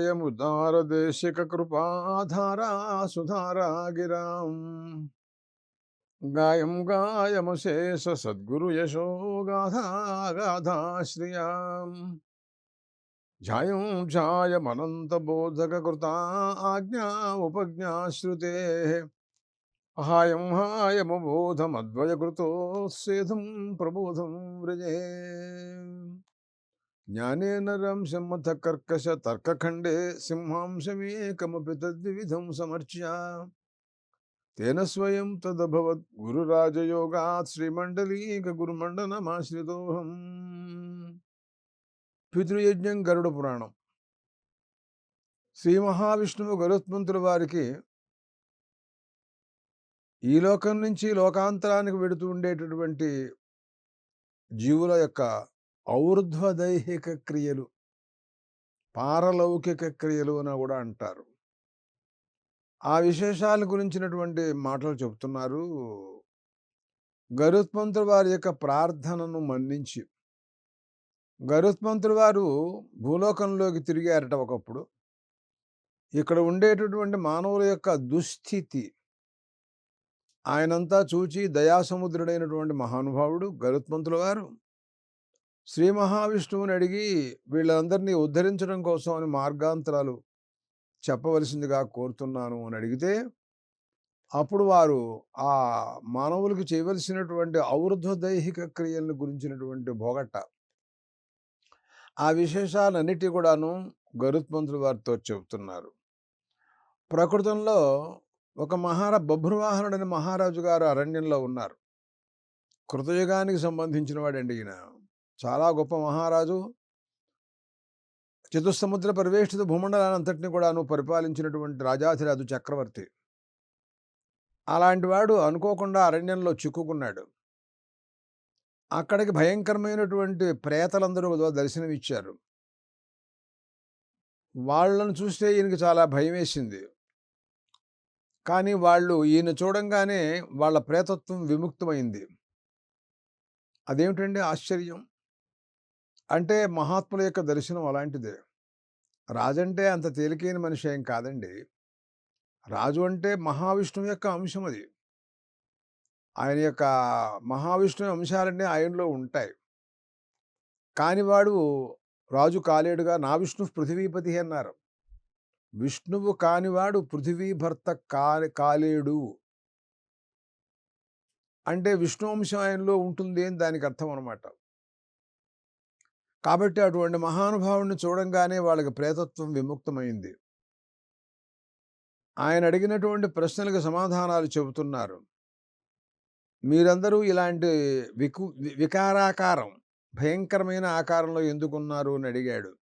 గాయముదారదేశికృపాధారా సుధారా గిరాం. గాయం గాయమశేష సద్గురు యశో గాథా గాథా శ్రియాం. ఝాయం ఝాయమనంతబోధకృతా ఆజ్ఞా ఉపజ్ఞాశ్రుతే హాయం హాయమబోధమద్వయకృతోసేధం జ్ఞానేనరం వ్రజే కర్కశ తర్కఖండే సింహాంశమేకమపి తద్విధం సమర్చ్య. తేన స్వయం తదభవత్ గురురాజయోగాత్ శ్రీమండలీక గురుమండనమాశ్రితోహం పితృయజ్ఞం గరుడ పురాణం. శ్రీ మహావిష్ణువు గరుత్మంతుల వారికి ఈ లోకం నుంచి లోకాంతరానికి వెడుతూ ఉండేటటువంటి జీవుల యొక్క ఔర్ధ్వదైహిక క్రియలు పారలౌకిక క్రియలు అని కూడా అంటారు. ఆ విశేషాల గురించినటువంటి మాటలు చెబుతున్నారు గరుత్మంతుడు వారి యొక్క ప్రార్థనను మన్నించి గరుత్మంతుడు వారు భూలోకంలోకి తిరిగారట ఒకప్పుడు. ఇక్కడ ఉండేటటువంటి మానవుల యొక్క దుస్థితి ఆయనంతా చూచి దయాసముద్రుడైనటువంటి మహానుభావుడు గరుత్మంతుల వారు శ్రీ మహావిష్ణువుని అడిగి వీళ్ళందరినీ ఉద్ధరించడం కోసం అని మార్గాంతరాలు చెప్పవలసిందిగా కోరుతున్నాను అని అడిగితే అప్పుడు వారు ఆ మానవులకు చేయవలసినటువంటి ఔర్ధ్వ దైహిక క్రియలను గురించినటువంటి భోగట్ట ఆ విశేషాలన్నిటి కూడాను గరుత్మంతులు వారితో చెబుతున్నారు. ప్రకృతంలో ఒక మహారా బభ్రువాహనుడని మహారాజు గారు అరణ్యంలో ఉన్నారు. కృతయుగానికి సంబంధించిన వాడండి ఈయన. చాలా గొప్ప మహారాజు. చతుస్సముద్ర పరివేష్టిత భూమండలానంతటిని అంతటిని కూడాను పరిపాలించినటువంటి రాజాధిరాజు చక్రవర్తి. అలాంటి వాడు అనుకోకుండా అరణ్యంలో చిక్కుకున్నాడు. అక్కడికి భయంకరమైనటువంటి ప్రేతలందరూ దర్శనమిచ్చారు. వాళ్ళను చూస్తే ఈయనకి చాలా భయం వేసింది కానీ వాళ్ళు ఈయన చూడంగానే వాళ్ళ ప్రేతత్వం విముక్తమైంది. అదేమిటండి ఆశ్చర్యం? అంటే మహాత్ముల యొక్క దర్శనం అలాంటిదే. రాజంటే అంత తేలికైన మనిషి ఏం కాదండి. రాజు అంటే మహావిష్ణువు యొక్క అంశం అది. ఆయన యొక్క మహావిష్ణువు అంశాలన్నీ ఆయనలో ఉంటాయి. కాని వాడు రాజు కాలేడుగా నా విష్ణు పృథివీపతి అన్నారు. విష్ణువు కానివాడు పృథివీ భర్త కాలేడు. అంటే విష్ణు అంశం ఆయనలో ఉంటుంది అని దానికి అర్థం అనమాట కాబట్టి అటువంటి మహానుభావుడిని చూడంగానే వాళ్ళకి ప్రేతత్వం విముక్తమైంది. ఆయన అడిగినటువంటి ప్రశ్నలకు సమాధానాలు చెబుతున్నారు. మీరందరూ ఇలాంటి వికు వికారాకారం భయంకరమైన ఆకారంలో ఎందుకున్నారు అని అడిగాడు.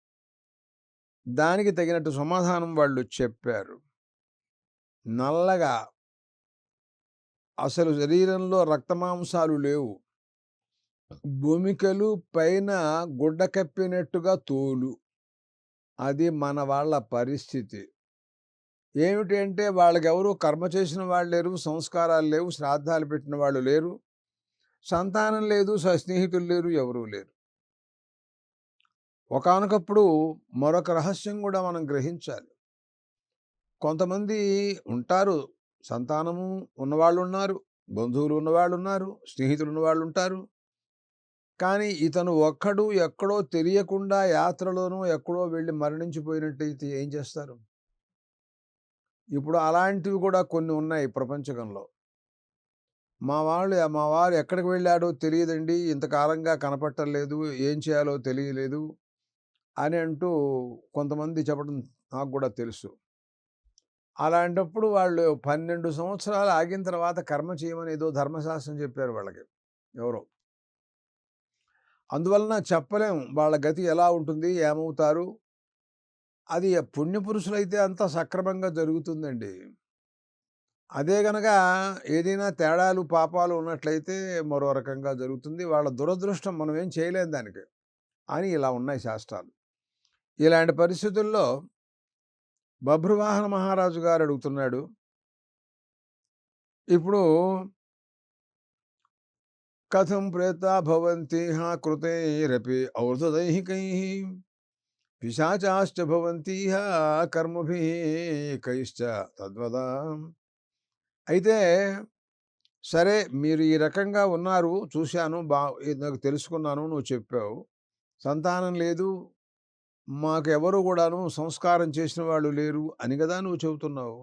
దానికి తగినట్టు సమాధానం వాళ్ళు చెప్పారు. నల్లగా అసలు శరీరంలో రక్తమాంసాలు లేవు. భూమికలు పైన గుడ్డ కప్పినట్టుగా తోలు. అది మన వాళ్ళ పరిస్థితి. ఏమిటంటే వాళ్ళకెవరు కర్మ చేసిన వాళ్ళు లేరు సంస్కారాలు లేవు శ్రాద్ధాలు పెట్టిన వాళ్ళు లేరు సంతానం లేదు స్నేహితులు లేరు ఎవరూ లేరు. ఒకనకప్పుడు మరొక రహస్యం కూడా మనం గ్రహించాలి. కొంతమంది ఉంటారు సంతానము ఉన్నవాళ్ళు ఉన్నారు బంధువులు ఉన్నవాళ్ళు ఉన్నారు స్నేహితులు ఉన్నవాళ్ళు ఉంటారు కానీ ఇతను ఒక్కడు ఎక్కడో తెలియకుండా యాత్రలోనూ ఎక్కడో వెళ్ళి మరణించిపోయినట్టయితే ఏం చేస్తారు? ఇప్పుడు అలాంటివి కూడా కొన్ని ఉన్నాయి ప్రపంచకంలో. మా వాళ్ళు మా వారు ఎక్కడికి వెళ్ళాడో తెలియదండి. ఇంతకాలంగా కనపట్టలేదు ఏం చేయాలో తెలియలేదు అని అంటూ కొంతమంది చెప్పడం నాకు కూడా తెలుసు. అలాంటప్పుడు వాళ్ళు పన్నెండు సంవత్సరాలు ఆగిన తర్వాత కర్మ చేయమని ఏదో ధర్మశాస్త్రం చెప్పారు వాళ్ళకి ఎవరో. అందువలన చెప్పలేం. వాళ్ళ గతి ఎలా ఉంటుంది ఏమవుతారు? అది పుణ్యపురుషులైతే అంతా సక్రమంగా జరుగుతుందండి. అదే గనక ఏదైనా తేడాలు పాపాలు ఉన్నట్లయితే మరో రకంగా జరుగుతుంది. వాళ్ళ దురదృష్టం మనం ఏం చేయలేం దానికి. అని ఇలా ఉన్నాయి శాస్త్రాలు. ఇలాంటి పరిస్థితుల్లో బభ్రువాహన మహారాజు గారు అడుగుతున్నాడు. ఇప్పుడు కథం ప్రేతా భవంతి హా కృతైరపి ఔర్ధదైహికై పిశాచాశ్చ భవంతీహ కర్మభి కైశ్చ తద్వదా అయితే సరే మీరు ఈ రకంగా ఉన్నారు చూశాను బా ఇది నాకు తెలుసుకున్నాను నువ్వు చెప్పావు. సంతానం లేదు మాకు ఎవరు కూడాను సంస్కారం చేసిన వాళ్ళు లేరు అని కదా నువ్వు చెబుతున్నావు.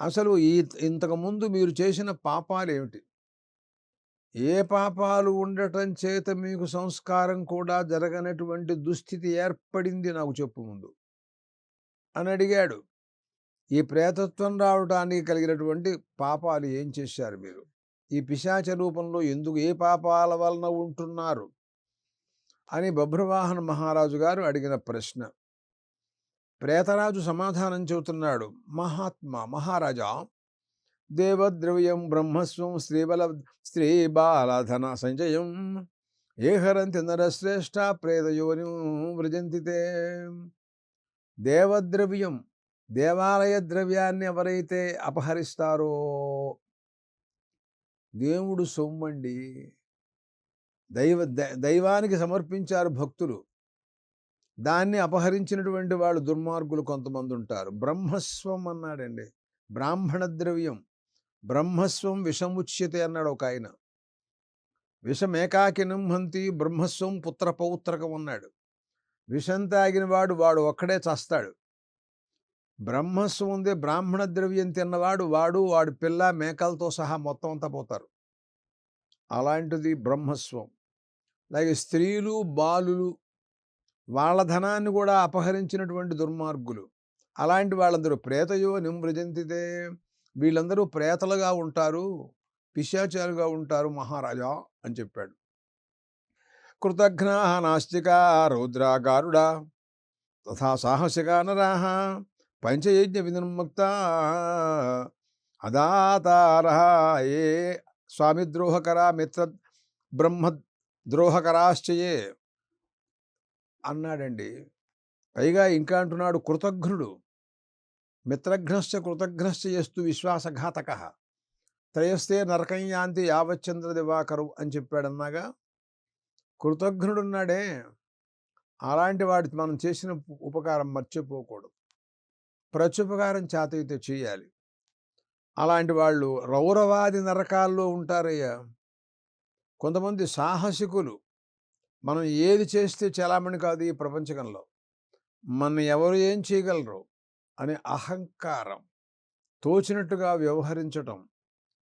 అసలు ఈ ఇంతకుముందు మీరు చేసిన పాపాలు ఏమిటి ఏ పాపాలు ఉండటం చేత మీకు సంస్కారం కూడా జరగనటువంటి దుస్థితి ఏర్పడింది నాకు చెప్పు ముందు. అని అడిగాడు. ఈ ప్రేతత్వం రావడానికి కలిగినటువంటి పాపాలు ఏం చేశారు మీరు? ఈ పిశాచ రూపంలో ఎందుకు ఏ పాపాల వలన ఉంటున్నారు? అని బభ్రవాహన మహారాజు గారు అడిగిన ప్రశ్న. ప్రేతరాజు సమాధానం చెబుతున్నాడు. మహాత్మా మహారాజా దేవద్రవ్యం బ్రహ్మస్వం స్త్రీబల స్త్రీ బాలధన సంచయం హరంతి నరశ్రేష్ట ప్రేతయోని వ్రజంతి దేవద్రవ్యం దేవాలయ ద్రవ్యాన్ని ఎవరైతే అపహరిస్తారో దేవుడు సొమ్మండి. దైవ ద- దైవానికి సమర్పించారు భక్తులు. దాన్ని అపహరించినటువంటి వాళ్ళు దుర్మార్గులు కొంతమంది ఉంటారు. బ్రహ్మస్వం అన్నాడండి. బ్రాహ్మణ ద్రవ్యం. బ్రహ్మస్వం విషముచ్యతే అన్నాడు ఒక ఆయన విషమేకాకినం హంతి బ్రహ్మస్వం పుత్ర పౌత్రకం అన్నాడు. విషం తాగిన వాడు వాడు ఒక్కడే చస్తాడు. బ్రహ్మస్వం ఉంది బ్రాహ్మణ ద్రవ్యం తిన్నవాడు వాడు వాడి పిల్ల మేకలతో సహా మొత్తం అంతా పోతారు. అలాంటిది బ్రహ్మస్వం. అలాగే స్త్రీలు బాలులు వాళ్ళ ధనాన్ని కూడా అపహరించినటువంటి దుర్మార్గులు. అలాంటి వాళ్ళందరూ ప్రేతయో నిమృజంతితే వీళ్ళందరూ ప్రేతలుగా ఉంటారు పిశాచాలుగా ఉంటారు మహారాజా అని చెప్పాడు. కృతఘ్న నాస్తిక రౌద్రాగారుడా తథా సాహసికా నరాహ పంచయజ్ఞ వినిర్ముక్త అదాతార ఏ స్వామిద్రోహకర మిత్ర బ్రహ్మ ద్రోహకరాశ్చయే అన్నాడండి. పైగా ఇంకా అంటున్నాడు కృతఘ్నుడు. మిత్రఘ్నశ్చ కృతఘ్నశ్చ ఎస్తు విశ్వాసఘాతక. త్రయస్తే నరకం యాంతి యావచ్చంద్ర దివాకరు అని చెప్పాడన్నాగా. కృతజ్ఞుడున్నాడే. అలాంటి వాడి మనం చేసిన ఉపకారం మర్చిపోకూడదు. ప్రత్యుపకారం చేతయితే చేయాలి. అలాంటి వాళ్ళు రౌరవాది నరకాల్లో ఉంటారయ్యా. కొంతమంది సాహసికులు. మనం ఏది చేస్తే చలామణి కాదు ఈ ప్రపంచకంలో. మన ఎవరు ఏం చేయగలరు? అనే అహంకారం తోచినట్టుగా వ్యవహరించటం.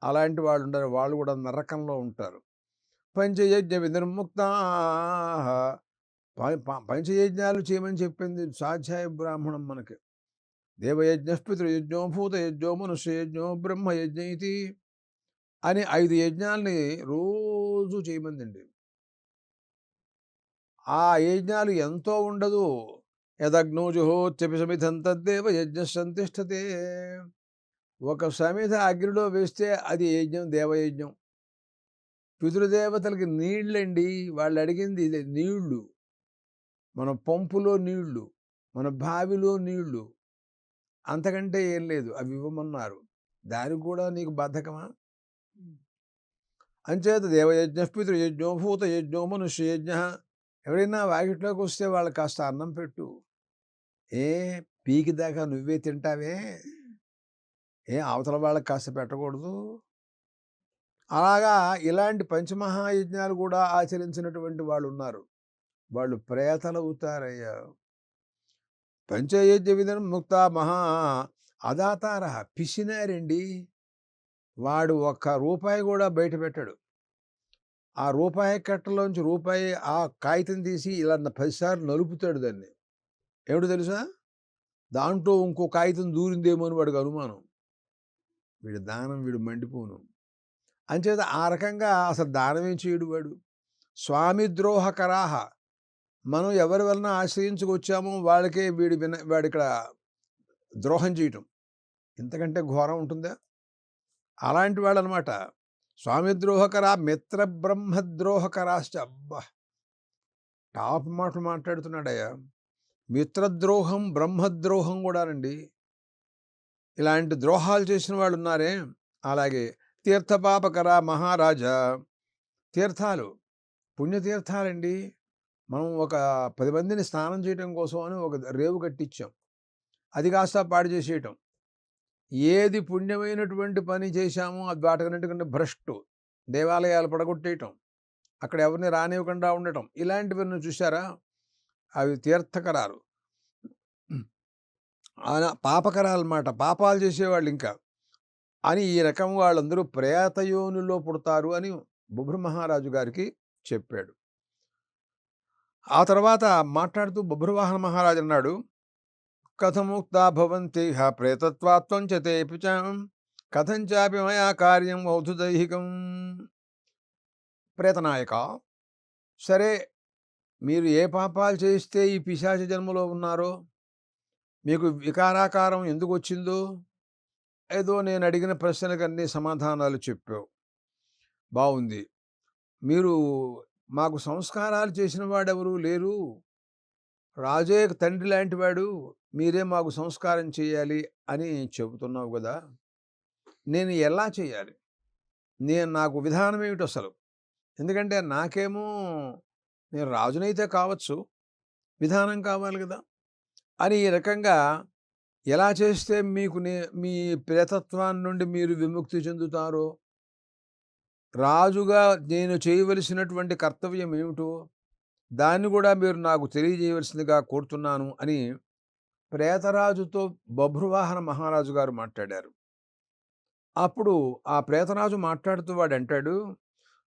అలాంటి వాళ్ళు ఉండరు. వాళ్ళు కూడా నరకంలో ఉంటారు. పంచయజ్ఞ వినిర్ముక్త పంచయజ్ఞాలు చేయమని చెప్పింది స్వాధ్యాయ బ్రాహ్మణం మనకి. దేవయజ్ఞ పితృయజ్ఞో భూతయజ్ఞో మనుష్యయజ్ఞో బ్రహ్మయజ్ఞ ఇది అని ఐదు యజ్ఞాల్ని రోజు చేయమందండి. ఆ యజ్ఞాలు ఎంతో ఉండదు. యదగ్నోజుహోత్యపి సమిధం తద్దేవ యజ్ఞ సంతిష్టతే ఒక సమిధ అగ్నిలో వేస్తే అది యజ్ఞం దేవయజ్ఞం. పితృదేవతలకి నీళ్ళండి వాళ్ళు అడిగింది ఇదే నీళ్ళు మన పంపులో నీళ్ళు మన బావిలో నీళ్ళు అంతకంటే ఏం లేదు అవి ఇవ్వమన్నారు. దానికి కూడా నీకు బద్ధకమా? అంచేత దేవయజ్ఞ పితృయజ్ఞో భూతయజ్ఞో మనుష్యయజ్ఞ. ఎవరైనా వాకిట్లోకి వస్తే వాళ్ళకి కాస్త అన్నం పెట్టు. ఏ పీకి దాకా నువ్వే తింటావే? ఏ అవతల వాళ్ళకి కాస్త పెట్టకూడదు. అలాగా ఇలాంటి పంచమహాయజ్ఞాలు కూడా ఆచరించినటువంటి వాళ్ళు ఉన్నారు వాళ్ళు ప్రేతలు అవుతారయ్యా పంచయజ్ఞ విధానం ముక్త మహా అదాతార పిసినారండి. వాడు ఒక్క రూపాయి కూడా బయట పెట్టాడు. ఆ రూపాయి కట్టలోంచి రూపాయి ఆ కాగితం తీసి ఇలా పదిసార్లు నలుపుతాడు దాన్ని. ఏమిటో తెలుసా? దాంట్లో ఇంకో కాగితం దూరిందేమో అని వాడికి అనుమానం. వీడి దానం వీడు మండిపోను. అంచేత ఆ రకంగా అసలు దానమే చేయడు వాడు? స్వామి ద్రోహకరాహ మనం ఎవరి వలన ఆశ్రయించుకొచ్చామో వాళ్ళకే వీడి విన వాడిక్కడ ఇక్కడ ద్రోహం చేయటం. ఇంతకంటే ఘోరం ఉంటుందా? అలాంటి వాడు అనమాట స్వామి ద్రోహకరా మిత్ర బ్రహ్మద్రోహకరాశ్చ అబ్బా! టాప్ మాటలు మాట్లాడుతున్నాడయ్యా. మిత్రద్రోహం బ్రహ్మద్రోహం కూడానండి. ఇలాంటి ద్రోహాలు చేసిన వాళ్ళు ఉన్నారే అలాగే తీర్థపాపకర మహారాజా తీర్థాలు పుణ్యతీర్థాలండి. మనం ఒక పది మందిని స్నానం చేయటం కోసం అని ఒక రేవు కట్టించాం అది కాస్త పాడు చేసేయటం. ఏది పుణ్యమైనటువంటి పని చేశామో అది వాటికన్నిటికంటే భ్రష్టు. దేవాలయాలు పడగొట్టేయటం. అక్కడ ఎవరిని రానివ్వకుండా ఉండటం. ఇలాంటివన్నీ చూసారా అవి తీర్థకరాలు. ఆన- పాపకరాలు అన్నమాట పాపాలు చేసేవాళ్ళు ఇంకా. అని ఈ రకం వాళ్ళందరూ ప్రేతయోనిలో పుడతారు అని బుభ్ర మహారాజు గారికి చెప్పాడు. ఆ తర్వాత మాట్లాడుతూ బుభ్రవాహన మహారాజు అన్నాడు కథముక్తా భవంతి హ ప్రేతత్వాత్వం చ కథంచాపి కథం చాపి మయా కార్యం ఔధుదైహికం ప్రేతనాయక? సరే మీరు ఏ పాపాలు చేస్తే ఈ పిశాచ జన్మలో ఉన్నారో మీకు వికారాకారం ఎందుకు వచ్చిందో ఏదో నేను అడిగిన ప్రశ్నలకు అన్ని సమాధానాలు చెప్పావు. బాగుంది మీరు మాకు సంస్కారాలు చేసిన వాడెవరు లేరు. రాజే తండ్రి లాంటి వాడు మీరే మాకు సంస్కారం చేయాలి అని చెబుతున్నావు కదా నేను ఎలా చేయాలి? నేను నాకు విధానం ఏమిటి అసలు ఎందుకంటే నాకేమో నేను రాజునైతే కావచ్చు విధానం కావాలి కదా! అని ఈ రకంగా ఎలా చేస్తే మీకు నే- మీ ప్రేతత్వాన్ని నుండి మీరు విముక్తి చెందుతారో రాజుగా నేను చేయవలసినటువంటి కర్తవ్యం ఏమిటో దాన్ని కూడా మీరు నాకు తెలియజేయవలసిందిగా కోరుతున్నాను అని ప్రేతరాజుతో బభ్రువాహన మహారాజు గారు మాట్లాడారు. అప్పుడు ఆ ప్రేతరాజు మాట్లాడుతూ వాడు అంటాడు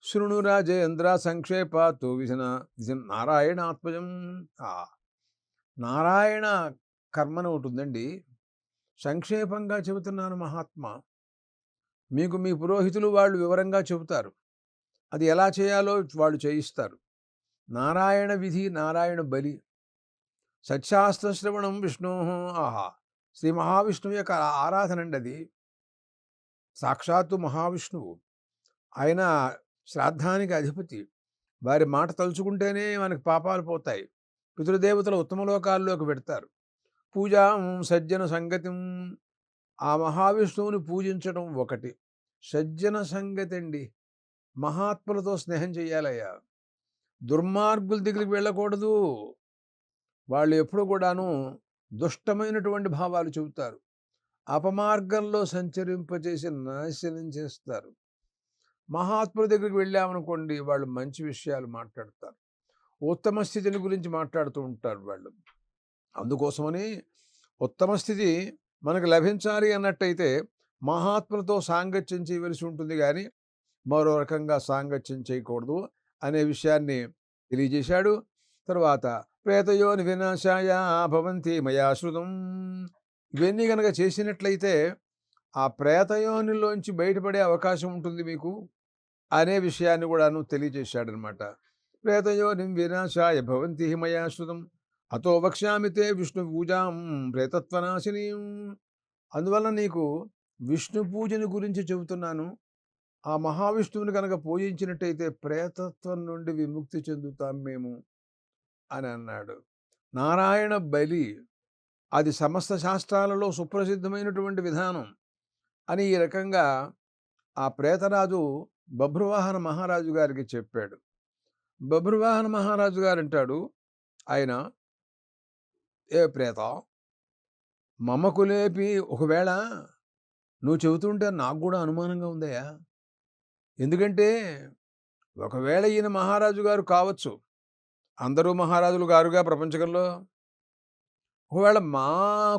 శృణు రాజేంద్ర సంక్షేపాతు విసిన నారాయణ ఆత్మజం. నారాయణ కర్మను ఉంటుందండి సంక్షేపంగా చెబుతున్నాను మహాత్మ. మీకు మీ పురోహితులు వాళ్ళు వివరంగా చెబుతారు. అది ఎలా చేయాలో వాళ్ళు చేయిస్తారు. నారాయణ విధి నారాయణ బలి. సత్యాస్త్రశ్రవణం విష్ణు. ఆహా! శ్రీ మహావిష్ణువు యొక్క ఆరాధన అండి అది. సాక్షాత్తు మహావిష్ణువు. ఆయన శ్రాద్ధానికి అధిపతి. వారి మాట తలుచుకుంటేనే మనకి పాపాలు పోతాయి. పితృదేవతలు ఉత్తమ లోకాల్లోకి పెడతారు. పూజాం సజ్జన సంగతి. ఆ మహావిష్ణువుని పూజించడం ఒకటి. సజ్జన సంగతి అండి మహాత్ములతో స్నేహం చేయాలయ్యా దుర్మార్గుల దగ్గరికి వెళ్ళకూడదు. వాళ్ళు ఎప్పుడు కూడాను దుష్టమైనటువంటి భావాలు చెబుతారు. అపమార్గంలో సంచరింపచేసి నాశనం చేస్తారు. మహాత్ముల దగ్గరికి వెళ్ళామనుకోండి వాళ్ళు మంచి విషయాలు మాట్లాడతారు. ఉత్తమ స్థితిని గురించి మాట్లాడుతూ ఉంటారు వాళ్ళు. అందుకోసమని ఉత్తమ స్థితి మనకు లభించాలి అన్నట్టయితే మహాత్ములతో సాంగత్యం చేయవలసి ఉంటుంది కానీ మరో రకంగా సాంగత్యం చేయకూడదు అనే విషయాన్ని తెలియజేశాడు. తర్వాత ప్రేతయోని వినాశాయ భవంతి మయా శృతం. ఇవన్నీ కనుక చేసినట్లయితే ఆ ప్రేతయోనిలోంచి బయటపడే అవకాశం ఉంటుంది మీకు? అనే విషయాన్ని కూడాను తెలియజేశాడనమాట. ప్రేతయోని వినాశాయ భవంతి మయా శృతం. అతో వక్ష్యామి తే విష్ణు పూజాం ప్రేతత్వనాశిని. అందువల్ల నీకు విష్ణు పూజని గురించి చెబుతున్నాను. ఆ మహావిష్ణువుని కనుక పూజించినట్టయితే ప్రేతత్వం నుండి విముక్తి చెందుతాం మేము అని అన్నాడు. నారాయణ బలి అది సమస్త శాస్త్రాలలో సుప్రసిద్ధమైనటువంటి విధానం అని ఈ రకంగా ఆ ప్రేతరాజు బభ్రువాహన మహారాజు గారికి చెప్పాడు. బభ్రువాహన మహారాజు గారు అంటాడు ఆయన ఏ ప్రేత మమ్మకు లేపి ఒకవేళ నువ్వు చెబుతుంటే నాకు కూడా అనుమానంగా ఉందయ్యా. ఎందుకంటే ఒకవేళ ఈయన మహారాజు గారు కావచ్చు అందరూ మహారాజులు గారుగా ప్రపంచకంలో ఒకవేళ మా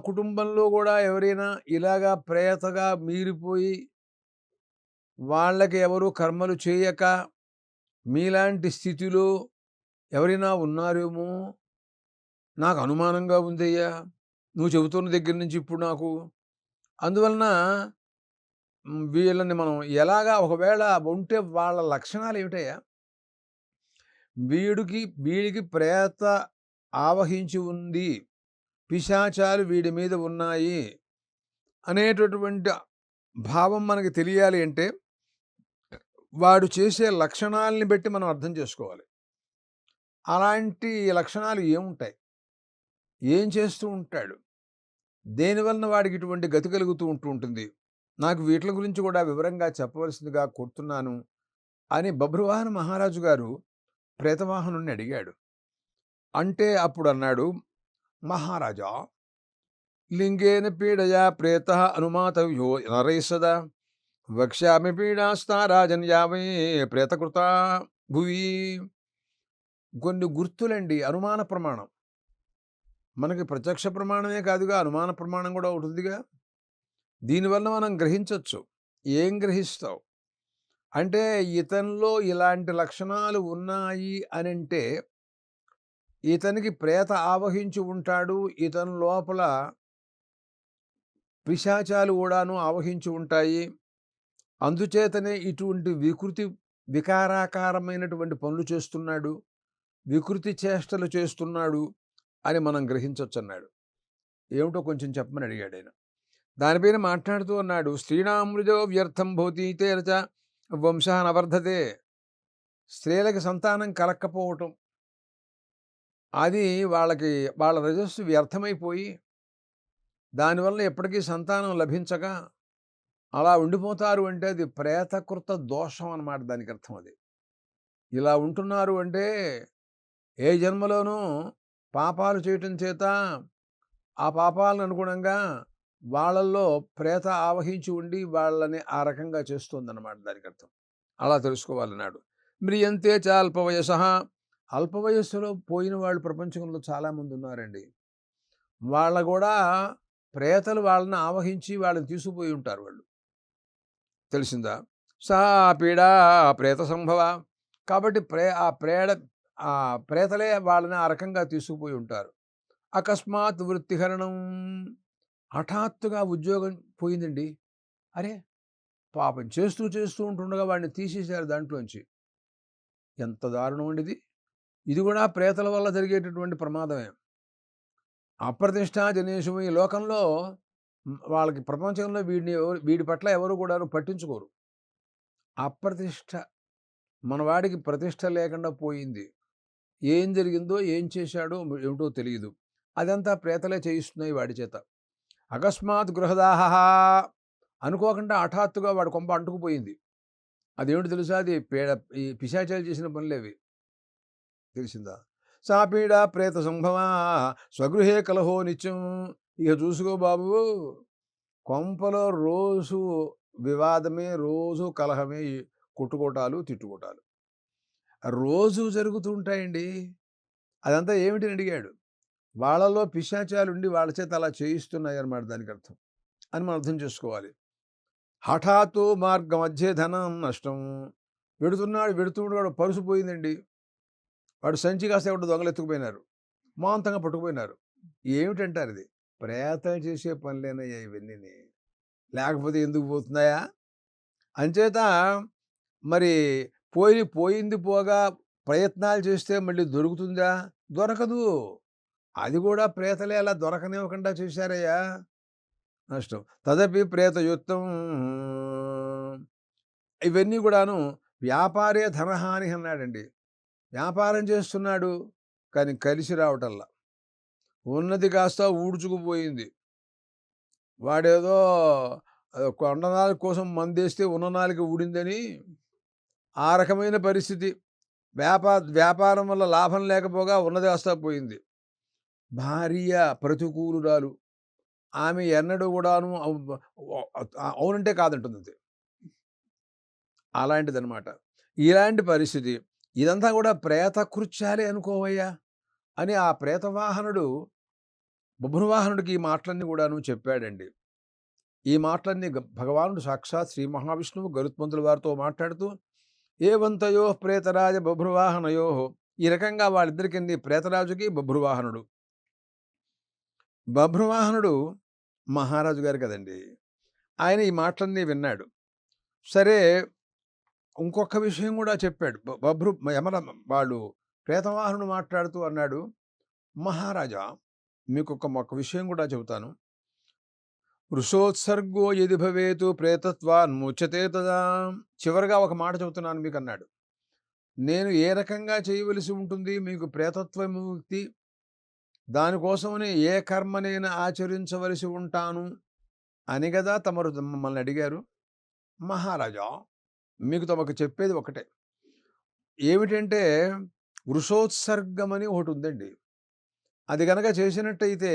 కుటుంబంలో కూడా ఎవరైనా ఇలాగా ప్రేతగా మీరిపోయి వాళ్ళకి ఎవరు కర్మలు చేయక మీలాంటి స్థితిలో ఎవరైనా ఉన్నారేమో? నాకు అనుమానంగా ఉందయ్యా. నువ్వు చెబుతున్న దగ్గర నుంచి ఇప్పుడు నాకు. అందువలన వీళ్ళని మనం ఎలాగా ఒకవేళ ఉంటే వాళ్ళ లక్షణాలు ఏమిటయ్యా? వీడికి వీడికి ప్రేత ఆవహించి ఉంది. పిశాచాలు వీడి మీద ఉన్నాయి అనేటటువంటి భావం మనకి తెలియాలి అంటే వాడు చేసే లక్షణాలని బట్టి మనం అర్థం చేసుకోవాలి. అలాంటి లక్షణాలు ఏముంటాయి? ఏం చేస్తూ ఉంటాడు? దేనివలన వాడికి ఇటువంటి గతి కలుగుతూ ఉంటూ ఉంటుంది? నాకు వీటి గురించి కూడా వివరంగా చెప్పవలసిందిగా కోరుతున్నాను అని బభ్రువాహన మహారాజు గారు ప్రేతవాహనుని అడిగాడు. అంటే అప్పుడు అన్నాడు మహారాజా లింగేన పీడయా ప్రేత అనుమాతవ్యో నరైసదా వక్ష్యామి పీడాస్తా రాజన్ యావే ప్రేతకృత భువి. కొన్ని గుర్తులండి అనుమాన ప్రమాణం. మనకి ప్రత్యక్ష ప్రమాణమే కాదుగా అనుమాన ప్రమాణం కూడా ఉంటుందిగా దీనివల్ల మనం గ్రహించవచ్చు ఏం గ్రహిస్తావు? అంటే ఇతనిలో ఇలాంటి లక్షణాలు ఉన్నాయి అని అంటే ఇతనికి ప్రేత ఆవహించి ఉంటాడు ఇతని లోపల పిశాచాలు కూడాను ఆవహించి ఉంటాయి. అందుచేతనే ఇటువంటి వికృతి వికారాకారమైనటువంటి పనులు చేస్తున్నాడు వికృతి చేష్టలు చేస్తున్నాడు అని మనం గ్రహించవచ్చు అన్నాడు ఏమిటో కొంచెం చెప్పమని అడిగాడు ఆయన. దానిపైన మాట్లాడుతూ అన్నాడు స్త్రీణామృజో వ్యర్థం భూతి తేరచ వంశ నవర్ధతే స్త్రీలకి సంతానం కలక్కపోవటం. అది వాళ్ళకి వాళ్ళ రజస్సు వ్యర్థమైపోయి దానివల్ల ఎప్పటికీ సంతానం లభించగా అలా ఉండిపోతారు అంటే అది ప్రేతకృత దోషం అన్నమాట దానికి అర్థం అది. ఇలా ఉంటున్నారు అంటే ఏ జన్మలోనూ పాపాలు చేయటం చేత ఆ పాపాలను అనుగుణంగా వాళ్ళల్లో ప్రేత ఆవహించి ఉండి వాళ్ళని ఆ రకంగా చేస్తుందన్నమాట దానికి అర్థం. అలా తెలుసుకోవాలన్నాడు మ్రియంతే చ అల్ప వయస అల్ప వయస్సులో పోయిన వాళ్ళు ప్రపంచంలో చాలామంది ఉన్నారండి. వాళ్ళ కూడా ప్రేతలు వాళ్ళని ఆవహించి వాళ్ళని తీసుకుపోయి ఉంటారు వాళ్ళు. తెలిసిందా? సా పీడా ప్రేత సంభవ? కాబట్టి ప్రే ఆ ప్రేడ ఆ ప్రేతలే వాళ్ళని ఆ రకంగా తీసుకుపోయి ఉంటారు. అకస్మాత్ వృత్తిహరణం. హఠాత్తుగా ఉద్యోగం పోయిందండి. అరే! పాపం చేస్తూ చేస్తూ ఉంటుండగా వాడిని తీసేశారు దాంట్లోంచి. ఎంత దారుణం అండి ఇది ఇది కూడా ప్రేతల వల్ల జరిగేటటువంటి ప్రమాదమే. అప్రతిష్ట జనేషం ఈ లోకంలో వాళ్ళకి ప్రపంచంలో వీడిని ఎవరు వీడి పట్ల ఎవరు కూడా పట్టించుకోరు. అప్రతిష్ట మన వాడికి ప్రతిష్ట లేకుండా పోయింది. ఏం జరిగిందో ఏం చేశాడో ఏమిటో తెలియదు అదంతా ప్రేతలే చేయిస్తున్నాయి వాడి చేత. అకస్మాత్ గృహదాహ అనుకోకుండా హఠాత్తుగా వాడి కొంప అంటుకుపోయింది. అదేమిటి తెలుసా? అది పేడ ఈ పిశాచాలు చేసిన పనులేవి తెలిసిందా? సాపీడ ప్రేత సంభవ స్వగృహే కలహో నిత్యం. ఇక చూసుకో బాబు కొంపలో రోజు వివాదమే రోజు కలహమే కొట్టుకోటాలు తిట్టుకోటాలు. రోజు జరుగుతూ ఉంటాయండి అదంతా ఏమిటని అడిగాడు. వాళ్ళలో పిశాచాలు ఉండి వాళ్ళ చేత అలా చేయిస్తున్నాయి అన్నమాట దానికి అర్థం. అని మనం అర్థం చేసుకోవాలి. హఠాత్తు మార్గ మధ్య ధనం నష్టం. వెడుతున్నాడు వెడుతున్నాడు వాడు పరుసు పోయిందండి. వాడు సంచి కాస్త ఎవడు దొంగలు ఎత్తుకుపోయినారు. మాంతంగా పట్టుకుపోయినారు. ఏమిటంటారు ఇది? ప్రయత్నం చేసే పనులేనయ్యా ఇవన్నీ లేకపోతే ఎందుకు పోతున్నాయా? అంచేత మరి పోయి పోయింది పోగా ప్రయత్నాలు చేస్తే మళ్ళీ దొరుకుతుందా? దొరకదు. అది కూడా ప్రేతలే అలా దొరకనివ్వకుండా చేశారయ్యా. నష్టం. తదపి ప్రేతయుక్తం ఇవన్నీ కూడాను వ్యాపారే ధనహాని అన్నాడండి. వ్యాపారం చేస్తున్నాడు కానీ కలిసి రావటల్లా ఉన్నది కాస్త ఊడ్చుకుపోయింది. వాడేదో కొండనాలి కొండ కోసం మందేస్తే ఉన్ననాలికి ఊడిందని ఆ రకమైన పరిస్థితి. వ్యాపార వ్యాపారం వల్ల లాభం లేకపోగా ఉన్నది కాస్త పోయింది. భార్య ప్రతికూలురాలు. ఆమె ఎన్నడూ కూడాను అవునంటే కాదంటుంది అంతే. అలాంటిదన్నమాట. ఇలాంటి పరిస్థితి. ఇదంతా కూడా ప్రేత కృత్యాలే అనుకోవయ్యా. అని ఆ ప్రేతవాహనుడు బభ్రువాహనుడికి ఈ మాటలన్నీ కూడాను చెప్పాడండి. ఈ మాటలన్నీ భగవానుడు సాక్షాత్ శ్రీ మహావిష్ణువు గరుత్మంతుల వారితో మాట్లాడుతూ ఏవంతయో ప్రేతరాజ బభ్రువాహనయో ఈ రకంగా వాళ్ళిద్దరికి ప్రేతరాజుకి బభ్రువాహనుడు బభ్రువాహనుడు మహారాజు గారు కదండి ఆయన ఈ మాటలన్నీ విన్నాడు. సరే ఇంకొక విషయం కూడా చెప్పాడు. బభ్రు యమల వాళ్ళు ప్రేతవాహనుడు మాట్లాడుతూ అన్నాడు మహారాజా మీకు ఒక ఒక విషయం కూడా చెబుతాను. వృషోత్సర్గో ఎది భవేతు ప్రేతత్వాన్ ముచ్చతే తదా చివరిగా ఒక మాట చెబుతున్నాను మీకు అన్నాడు. నేను ఏ రకంగా చేయవలసి ఉంటుంది? మీకు ప్రేతత్వ విముక్తి దానికోసమని ఏ కర్మ నేను ఆచరించవలసి ఉంటాను అని కదా తమరు మమ్మల్ని అడిగారు. మహారాజా మీకు తమకు చెప్పేది ఒకటే. ఏమిటంటే వృషోత్సర్గం అని ఒకటి ఉందండి అది గనక చేసినట్టయితే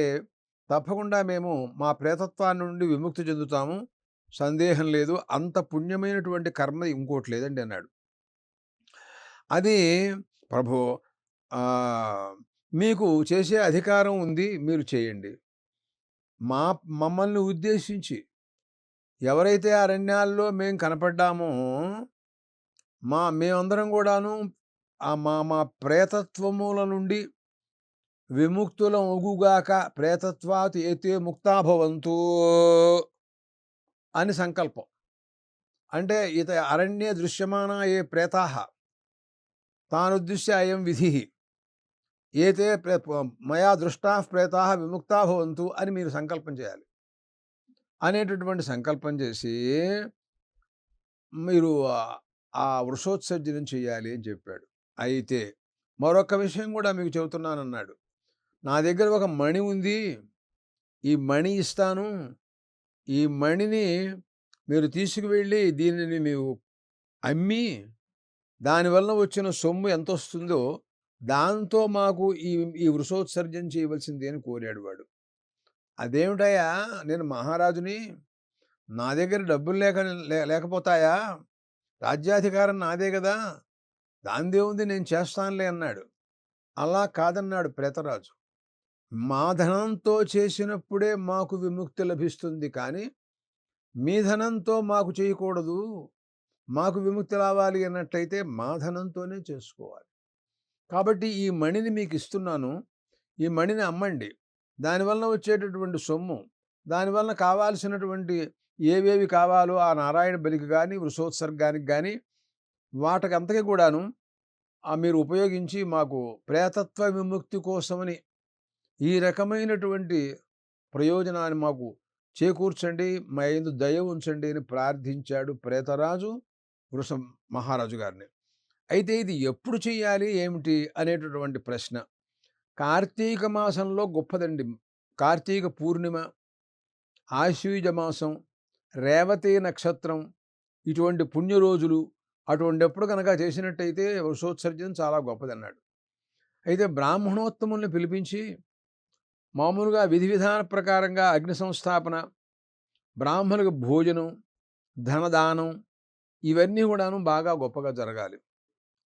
తప్పకుండా మేము మా ప్రేతత్వాన్ని నుండి విముక్తి చెందుతాము. సందేహం లేదు. అంత పుణ్యమైనటువంటి కర్మ ఇంకోటి లేదండి అన్నాడు. అది ప్రభు మీకు చేసే అధికారం ఉంది మీరు చేయండి. మా మమ్మల్ని ఉద్దేశించి ఎవరైతే అరణ్యాల్లో మేము కనపడ్డామో మా మేమందరం కూడాను మా మా ప్రేతత్వముల నుండి విముక్తులగుగాక ప్రేతత్వాత్ ఏతే ముక్తాభవంతు అని సంకల్పం. అంటే ఇత అరణ్య దృశ్యమాన ఏ ప్రేతా? తానుద్దిశ్య అయం విధి. ఏతే ప్రే మయా దృష్టా ప్రేతా విముక్తా భవంతు అని మీరు సంకల్పం చేయాలి. అనేటటువంటి సంకల్పం చేసి మీరు ఆ వృషోత్సర్జనం చేయాలి అని చెప్పాడు. అయితే మరొక విషయం కూడా మీకు చెబుతున్నానన్నాడు. నా దగ్గర ఒక మణి ఉంది. ఈ మణి ఇస్తాను. ఈ మణిని మీరు తీసుకువెళ్ళి దీనిని మీరు అమ్మి దానివల్ల వచ్చిన సొమ్ము ఎంత వస్తుందో దాంతో మాకు ఈ ఈ వృషోత్సర్జన చేయవలసింది అని కోరాడు వాడు. అదేమిటయ్యా? నేను మహారాజుని నా దగ్గర డబ్బులు లేక లే- లేకపోతాయా? రాజ్యాధికారం నాదే కదా? దాందే ఉంది నేను చేస్తానులే అన్నాడు. అలా కాదన్నాడు ప్రేతరాజు. మా ధనంతో చేసినప్పుడే మాకు విముక్తి లభిస్తుంది కానీ మీ ధనంతో మాకు చేయకూడదు. మాకు విముక్తి రావాలి అన్నట్టయితే మా ధనంతోనే చేసుకోవాలి. కాబట్టి ఈ మణిని మీకు ఇస్తున్నాను. ఈ మణిని అమ్మండి. దానివల్ల వచ్చేటటువంటి సొమ్ము దానివల్ల కావాల్సినటువంటి ఏవేవి కావాలో ఆ నారాయణ బలికి కానీ వృషోత్సర్గానికి కానీ వాటికి కూడాను మీరు ఉపయోగించి మాకు ప్రేతత్వ విముక్తి కోసమని ఈ రకమైనటువంటి ప్రయోజనాన్ని మాకు చేకూర్చండి మా ఎందు దయ ఉంచండి అని ప్రార్థించాడు ప్రేతరాజు వృష మహారాజు గారిని. అయితే ఇది ఎప్పుడు చేయాలి ఏమిటి అనేటటువంటి ప్రశ్న. కార్తీక మాసంలో గొప్పదండి. కార్తీక పూర్ణిమ ఆశ్వీజ మాసం రేవతి నక్షత్రం ఇటువంటి పుణ్య రోజులు అటువంటిప్పుడు కనుక చేసినట్టయితే వృషోత్సర్జనం చాలా గొప్పదన్నాడు. అయితే బ్రాహ్మణోత్తముల్ని పిలిపించి మామూలుగా విధి విధాన ప్రకారంగా అగ్ని సంస్థాపన బ్రాహ్మణులకు భోజనం ధనదానం ఇవన్నీ కూడాను బాగా గొప్పగా జరగాలి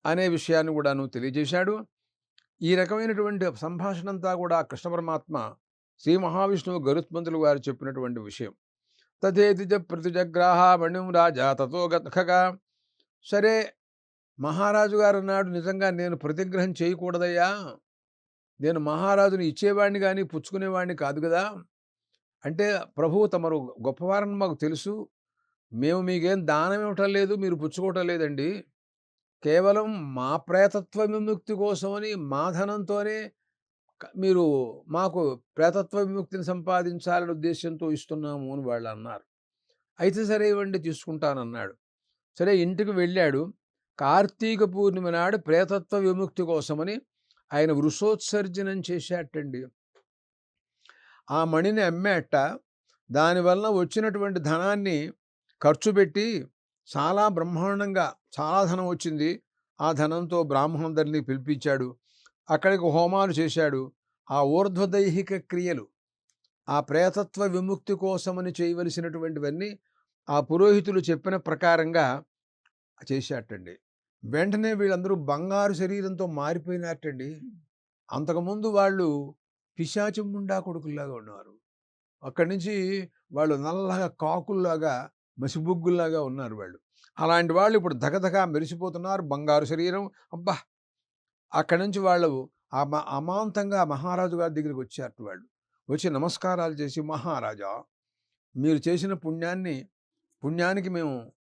అనే విషయాన్ని కూడాను తెలియజేశాడు. ఈ రకమైనటువంటి సంభాషణ అంతా కూడా కృష్ణ పరమాత్మ శ్రీ మహావిష్ణువు గరుత్మంతులు వారు చెప్పినటువంటి విషయం. తథేతి ప్రతిజగ్రాహ మణిం రాజా తతో గతగా సరే మహారాజు గారు అన్నాడు నిజంగా నేను ప్రతిగ్రహం చేయకూడదయ్యా. నేను మహారాజుని ఇచ్చేవాడిని కానీ పుచ్చుకునేవాడిని కాదు కదా. అంటే ప్రభువు తమరు గొప్పవారని మాకు తెలుసు. మేము మీకేం దానం ఇవ్వటం లేదు మీరు పుచ్చుకోవటం లేదండి. కేవలం మా ప్రేతత్వ విముక్తి కోసమని మా ధనంతోనే మీరు మాకు ప్రేతత్వ విముక్తిని సంపాదించాలనే ఉద్దేశంతో ఇస్తున్నాము అని వాళ్ళు అన్నారు. అయితే సరే ఇవ్వండి తీసుకుంటానన్నాడు. సరే ఇంటికి వెళ్ళాడు. కార్తీక పూర్ణిమ నాడు ప్రేతత్వ విముక్తి కోసమని ఆయన వృషోత్సర్జనం చేశాటండి ఆ మణిని అమ్మేట దానివల్ల వచ్చినటువంటి ధనాన్ని ఖర్చు పెట్టి చాలా బ్రహ్మాండంగా చాలా ధనం వచ్చింది. ఆ ధనంతో బ్రాహ్మణులందరినీ పిలిపించాడు. అక్కడికి హోమాలు చేశాడు. ఆ ఊర్ధ్వదైహిక క్రియలు ఆ ప్రేతత్వ విముక్తి కోసమని చేయవలసినటువంటివన్నీ ఆ పురోహితులు చెప్పిన ప్రకారంగా చేశాటండి వెంటనే వీళ్ళందరూ బంగారు శరీరంతో మారిపోయినట్టండి అంతకుముందు వాళ్ళు పిశాచం ముండా కొడుకుల్లాగా ఉన్నారు అక్కడి నుంచి వాళ్ళు నల్లగా కాకుల్లాగా మసిబుగ్గుల్లాగా ఉన్నారు వాళ్ళు. అలాంటి వాళ్ళు ఇప్పుడు దగదగా మెరిసిపోతున్నారు బంగారు శరీరం. అబ్బా! అక్కడి నుంచి వాళ్ళు ఆ మ- అమాంతంగా మహారాజు గారి దగ్గరికి వచ్చారు వాళ్ళు. వచ్చి నమస్కారాలు చేసి మహారాజా మీరు చేసిన పుణ్యాన్ని పుణ్యానికి మేము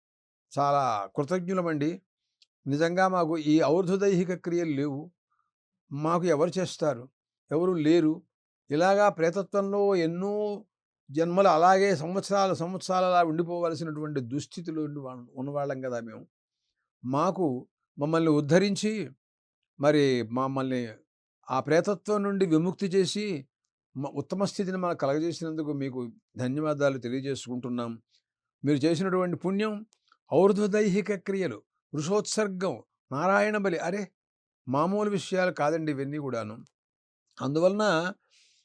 చాలా కృతజ్ఞులమండి. నిజంగా మాకు ఈ ఔర్ధదైహిక క్రియలు లేవు. మాకు ఎవరు చేస్తారు? ఎవరు లేరు? ఇలాగా ప్రేతత్వంలో ఎన్నో జన్మలు అలాగే సంవత్సరాల సంవత్సరాలు అలా ఉండిపోవలసినటువంటి దుస్థితిలో ఉన్నవాళ్ళం కదా మేము. మాకు మమ్మల్ని ఉద్ధరించి మరి మమ్మల్ని ఆ ప్రేతత్వం నుండి విముక్తి చేసి ఉత్తమ స్థితిని మనకు కలగజేసినందుకు మీకు ధన్యవాదాలు తెలియజేసుకుంటున్నాం. మీరు చేసినటువంటి పుణ్యం ఔర్ధ్వదైహిక క్రియలు వృషోత్సర్గం నారాయణ బలి అరే! మామూలు విషయాలు కాదండి ఇవన్నీ కూడాను. అందువలన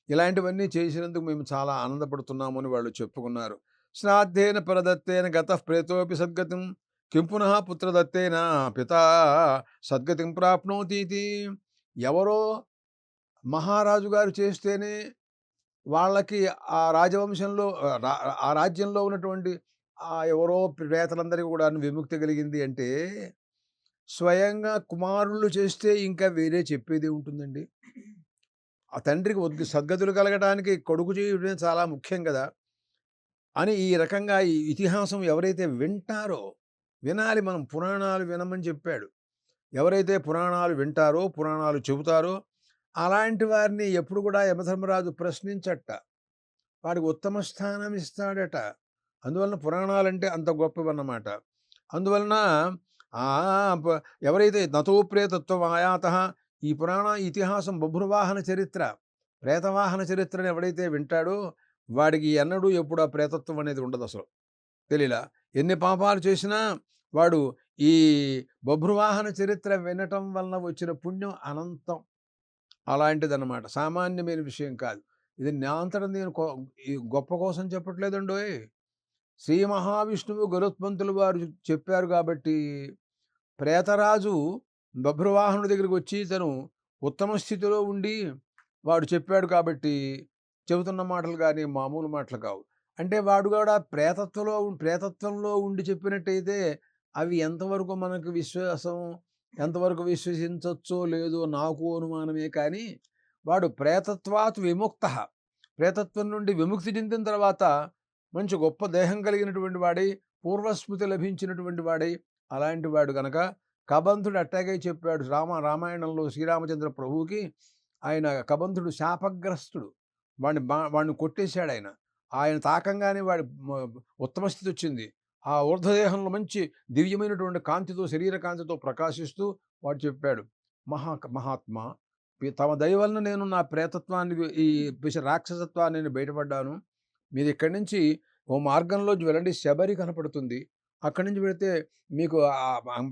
ఇలాంటివన్నీ చేసినందుకు మేము చాలా ఆనందపడుతున్నామని వాళ్ళు చెప్పుకున్నారు. శ్రాద్ధేన పరదత్తేన గత ప్రేతోపి సద్గతిం కిం పునః పుత్రదత్తేన పిత సద్గతిం ప్రాప్నోతీతి. ఎవరో మహారాజు గారు చేస్తేనే వాళ్ళకి ఆ రాజవంశంలో రా- ఆ రాజ్యంలో ఉన్నటువంటి ఆ ఎవరో ప్రేతలందరికీ కూడా విముక్తి కలిగింది అంటే స్వయంగా కుమారులు చేస్తే ఇంకా వేరే చెప్పేది ఉంటుందండి. ఆ తండ్రికి వద్దు సద్గతులు కలగడానికి కొడుకు చేయడం చాలా ముఖ్యం కదా. అని ఈ రకంగా ఈ ఇతిహాసం ఎవరైతే వింటారో వినాలి మనం పురాణాలు వినమని చెప్పాడు. ఎవరైతే పురాణాలు వింటారో పురాణాలు చెబుతారో అలాంటి వారిని ఎప్పుడు కూడా యమధర్మరాజు ప్రశ్నించట. వాడికి ఉత్తమ స్థానం ఇస్తాడట. అందువలన పురాణాలంటే అంత గొప్పవన్నమాట. అందువలన ఎవరైతే నతో ప్రేతత్వం ఆయాత ఈ పురాణ ఇతిహాసం బభ్రువాహన చరిత్ర ప్రేతవాహన చరిత్రను ఎవడైతే వింటాడో వాడికి ఎన్నడూ ఎప్పుడు ఆ ప్రేతత్వం అనేది ఉండదు అసలు. తెలియలా ఎన్ని పాపాలు చేసినా వాడు ఈ బభ్రువాహన చరిత్ర వినటం వలన వచ్చిన పుణ్యం అనంతం. అలాంటిదన్నమాట. సామాన్యమైన విషయం కాదు. ఇది నా అంతటా నేను ఈ గొప్ప కోసం చెప్పట్లేదండోయ్. శ్రీ మహావిష్ణువు గరుత్మంతులు వారు చెప్పారు కాబట్టి ప్రేతరాజు బభ్రవాహనుడి దగ్గరికి వచ్చి తను ఉత్తమ స్థితిలో ఉండి వాడు చెప్పాడు కాబట్టి చెబుతున్న మాటలు కానీ మామూలు మాటలు కావు. అంటే వాడు కూడా ప్రేతత్వంలో ప్రేతత్వంలో ఉండి చెప్పినట్టయితే అవి ఎంతవరకు మనకు విశ్వాసం ఎంతవరకు విశ్వసించవచ్చో లేదో నాకు అనుమానమే కానీ వాడు ప్రేతత్వాత్ విముక్త. ప్రేతత్వం నుండి విముక్తి చెందిన తర్వాత మంచి గొప్ప దేహం కలిగినటువంటి వాడై పూర్వస్మృతి లభించినటువంటి వాడై అలాంటి వాడు గనక కబంధుడు అట్టాగే చెప్పాడు రామ రామాయణంలో శ్రీరామచంద్ర ప్రభువుకి ఆయన కబంధుడు శాపగ్రస్తుడు. వాడిని వాడిని కొట్టేశాడు ఆయన. ఆయన తాకంగానే వాడి ఉత్తమ స్థితి వచ్చింది. ఆ ఊర్ధదేహంలో మంచి దివ్యమైనటువంటి కాంతితో శరీర కాంతితో ప్రకాశిస్తూ వాడు చెప్పాడు మహా మహాత్మ తమ దయ వలన నేను నా ప్రేతత్వాన్ని ఈ రాక్షసత్వాన్ని నేను బయటపడ్డాను. మీరు ఇక్కడి నుంచి ఓ మార్గంలో వెళ్ళండి. శబరి కనపడుతుంది. అక్కడి నుంచి వెళితే మీకు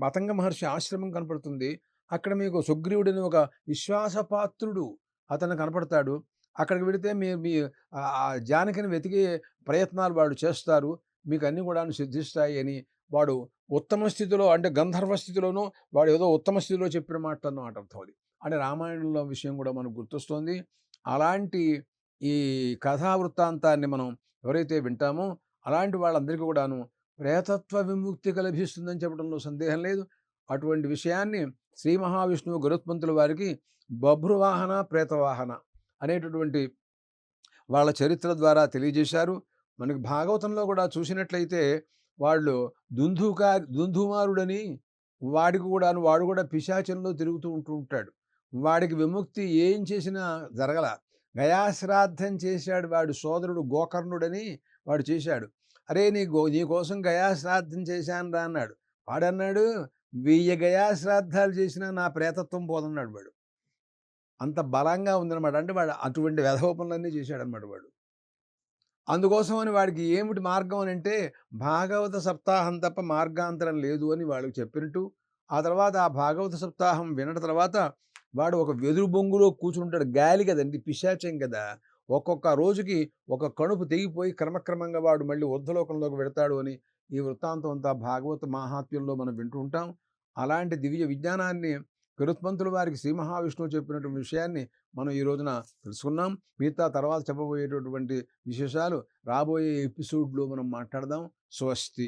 మతంగ మహర్షి ఆశ్రమం కనపడుతుంది. అక్కడ మీకు సుగ్రీవుడని ఒక విశ్వాసపాత్రుడు అతను కనపడతాడు. అక్కడికి వెళితే మీ మీ జానకిని వెతికే ప్రయత్నాలు వాళ్ళు చేస్తారు. మీకు అన్నీ కూడా సిద్ధిస్తాయి అని వాడు ఉత్తమ స్థితిలో అంటే గంధర్వ స్థితిలోనూ వాడు ఏదో ఉత్తమ స్థితిలో చెప్పిన మాట అన్నమాట అర్థం అది. అంటే రామాయణంలో విషయం కూడా మనకు గుర్తొస్తుంది. అలాంటి ఈ కథా వృత్తాంతాన్ని మనం ఎవరైతే వింటామో అలాంటి వాళ్ళందరికీ కూడాను ప్రేతత్వ విముక్తి లభిస్తుందని చెప్పడంలో సందేహం లేదు. అటువంటి విషయాన్ని శ్రీ మహావిష్ణువు గరుత్మంతుల వారికి బభ్రువాహన ప్రేతవాహన అనేటటువంటి వాళ్ళ చరిత్ర ద్వారా తెలియజేశారు. మనకి భాగవతంలో కూడా చూసినట్లయితే వాళ్ళు దుంధుకా దుంధుమారుడని వాడికి కూడాను వాడు కూడా పిశాచంలో తిరుగుతూ ఉంటూ ఉంటాడు. వాడికి విముక్తి ఏం చేసినా జరగల. గయాశ్రాద్ధం చేశాడు వాడు సోదరుడు గోకర్ణుడని వాడు చేశాడు. అరే నీ గో నీ కోసం గయాశ్రాద్ధం చేశాను రా అన్నాడు. వాడన్నాడు వెయ్యి గయాశ్రాద్ధాలు చేసినా నా ప్రేతత్వం పోదన్నాడు వాడు. అంత బలంగా ఉందన్నమాట. అంటే వాడు అటువంటి వ్యధోపనలన్నీ చేశాడనమాట వాడు. అందుకోసమని వాడికి ఏమిటి మార్గం అని అంటే భాగవత సప్తాహం తప్ప మార్గాంతరం లేదు అని వాళ్ళకి చెప్పినట్టు ఆ తర్వాత ఆ భాగవత సప్తాహం వినడం తర్వాత వాడు ఒక వెదురు బొంగులో కూర్చుంటాడు గాలి కదండి పిశాచం కదా! ఒక్కొక్క రోజుకి ఒక కణుపు తెగిపోయి క్రమక్రమంగా వాడు మళ్ళీ వృద్ధలోకంలోకి వెడతాడు అని ఈ వృత్తాంతం అంతా భాగవత మహాత్మ్యంలో మనం వింటూ ఉంటాం. అలాంటి దివ్య విజ్ఞానాన్ని గరుత్మంతుల వారికి శ్రీ మహావిష్ణువు చెప్పినటువంటి విషయాన్ని మనం ఈ రోజున తెలుసుకున్నాం. మిగతా తర్వాత చెప్పబోయేటటువంటి విశేషాలు రాబోయే ఎపిసోడ్లో మనం మాట్లాడదాం. స్వస్తి.